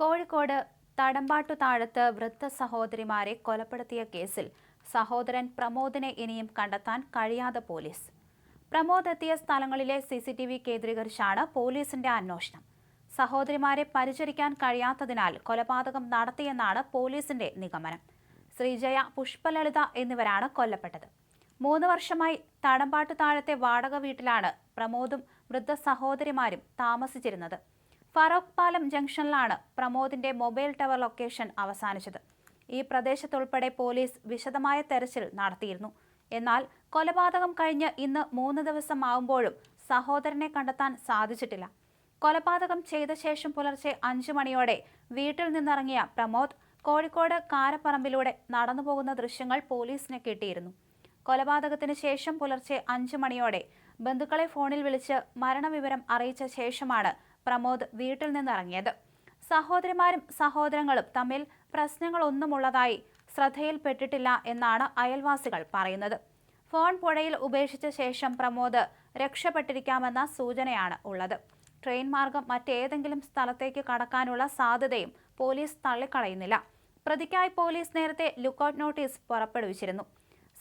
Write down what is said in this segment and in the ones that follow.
കോഴിക്കോട് തടമ്പാട്ടു താഴത്ത് വൃദ്ധ സഹോദരിമാരെ കൊലപ്പെടുത്തിയ കേസിൽ സഹോദരൻ പ്രമോദിനെ ഇനിയും കണ്ടെത്താൻ കഴിയാതെ പോലീസ്. പ്രമോദ് എത്തിയ സ്ഥലങ്ങളിലെ സി സി ടി വി കേന്ദ്രീകരിച്ചാണ് പോലീസിന്റെ അന്വേഷണം. സഹോദരിമാരെ പരിചരിക്കാൻ കഴിയാത്തതിനാൽ കൊലപാതകം നടത്തിയെന്നാണ് പോലീസിന്റെ നിഗമനം. ശ്രീജയ പുഷ്പലളിത എന്നിവരാണ് കൊല്ലപ്പെട്ടത്. മൂന്ന് വർഷമായി തടമ്പാട്ടു താഴത്തെ വാടക വീട്ടിലാണ് പ്രമോദും വൃദ്ധ സഹോദരിമാരും താമസിച്ചിരുന്നത്. ഫറോക്ക് പാലം ജംഗ്ഷനിലാണ് പ്രമോദിന്റെ മൊബൈൽ ടവർ ലൊക്കേഷൻ അവസാനിച്ചത്. ഈ പ്രദേശത്തുൾപ്പെടെ പോലീസ് വിശദമായ തെരച്ചിൽ നടത്തിയിരുന്നു. എന്നാൽ കൊലപാതകം കഴിഞ്ഞ് ഇന്ന് മൂന്ന് ദിവസം ആവുമ്പോഴും സഹോദരനെ കണ്ടെത്താൻ സാധിച്ചിട്ടില്ല. കൊലപാതകം ചെയ്ത ശേഷം പുലർച്ചെ അഞ്ചു മണിയോടെ വീട്ടിൽ നിന്നിറങ്ങിയ പ്രമോദ് കോഴിക്കോട് കാരപ്പറമ്പിലൂടെ നടന്നുപോകുന്ന ദൃശ്യങ്ങൾ പോലീസിന് കിട്ടിയിരുന്നു. കൊലപാതകത്തിന് ശേഷം പുലർച്ചെ അഞ്ചു മണിയോടെ ബന്ധുക്കളെ ഫോണിൽ വിളിച്ച് മരണവിവരം അറിയിച്ച ശേഷമാണ് പ്രമോദ് വീട്ടിൽ നിന്നിറങ്ങിയത്. സഹോദരിമാരും സഹോദരങ്ങളും തമ്മിൽ പ്രശ്നങ്ങളൊന്നുമുള്ളതായി ശ്രദ്ധയിൽപ്പെട്ടിട്ടില്ല എന്നാണ് അയൽവാസികൾ പറയുന്നത്. ഫോൺ പുഴയിൽ ഉപേക്ഷിച്ച ശേഷം പ്രമോദ് രക്ഷപ്പെട്ടിരിക്കാമെന്ന സൂചനയാണ് ഉള്ളത്. ട്രെയിൻ മാർഗം മറ്റേതെങ്കിലും സ്ഥലത്തേക്ക് കടക്കാനുള്ള സാധ്യതയും പോലീസ് തള്ളിക്കളയുന്നില്ല. പ്രതിക്കായി പോലീസ് നേരത്തെ ലുക്കൌട്ട് നോട്ടീസ് പുറപ്പെടുവിച്ചിരുന്നു.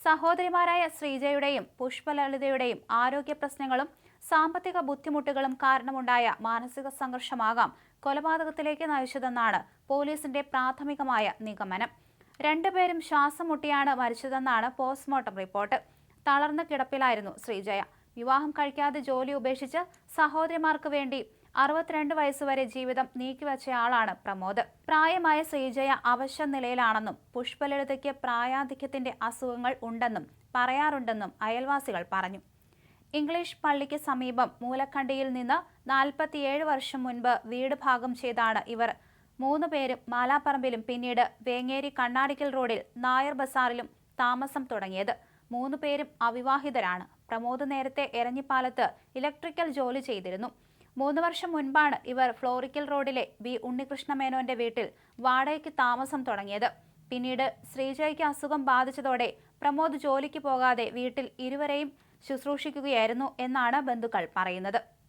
സഹോദരിമാരായ ശ്രീജയുടെയും പുഷ്പലളിതയുടെയും ആരോഗ്യ പ്രശ്നങ്ങളും സാമ്പത്തിക ബുദ്ധിമുട്ടുകളും കാരണമുണ്ടായ മാനസിക സംഘർഷമാകാം കൊലപാതകത്തിലേക്ക് നയിച്ചതെന്നാണ് പോലീസിന്റെ പ്രാഥമികമായ നിഗമനം. രണ്ടുപേരും ശ്വാസം മുട്ടിയാണ് മരിച്ചതെന്നാണ് പോസ്റ്റ്മോർട്ടം റിപ്പോർട്ട്. തളർന്ന കിടപ്പിലായിരുന്നു ശ്രീജയ. വിവാഹം കഴിക്കാതെ ജോലി ഉപേക്ഷിച്ച് സഹോദരിമാർക്ക് വേണ്ടി അറുപത്തിരണ്ട് വയസ്സുവരെ ജീവിതം നീക്കിവച്ചയാളാണ് പ്രമോദ്. പ്രായമായ ശ്രീജയ അവശ്യ നിലയിലാണെന്നും പുഷ്പലളിതയ്ക്ക് പ്രായാധിക്യത്തിന്റെ അസുഖങ്ങൾ ഉണ്ടെന്നും പറയാറുണ്ടെന്നും അയൽവാസികൾ പറഞ്ഞു. ഇംഗ്ലീഷ് പള്ളിക്ക് സമീപം മൂലക്കണ്ടിയിൽ നിന്ന് നാൽപ്പത്തിയേഴ് വർഷം മുൻപ് വീട് ഭാഗം ചെയ്താണ് ഇവർ. മൂന്ന് പേരും മാലാപ്പറമ്പിലും പിന്നീട് വേങ്ങേരി കണ്ണാടിക്കൽ റോഡിൽ നായർ ബസാറിലും താമസം തുടങ്ങിയത്. മൂന്ന് പേരും അവിവാഹിതരാണ്. പ്രമോദ് നേരത്തെ എരഞ്ഞിപ്പാലത്ത് ഇലക്ട്രിക്കൽ ജോലി ചെയ്തിരുന്നു. മൂന്ന് വർഷം മുൻപാണ് ഇവർ ഫ്ലോറിക്കൽ റോഡിലെ വി ഉണ്ണികൃഷ്ണ മേനോന്റെ വീട്ടിൽ വാടകയ്ക്ക് താമസം തുടങ്ങിയത്. പിന്നീട് ശ്രീജയ്ക്ക് അസുഖം ബാധിച്ചതോടെ പ്രമോദ് ജോലിക്ക് പോകാതെ വീട്ടിൽ ഇരുവരെയും ശുശ്രൂഷിക്കുകയായിരുന്നു എന്നാണ് ബന്ധുക്കൾ പറയുന്നത്.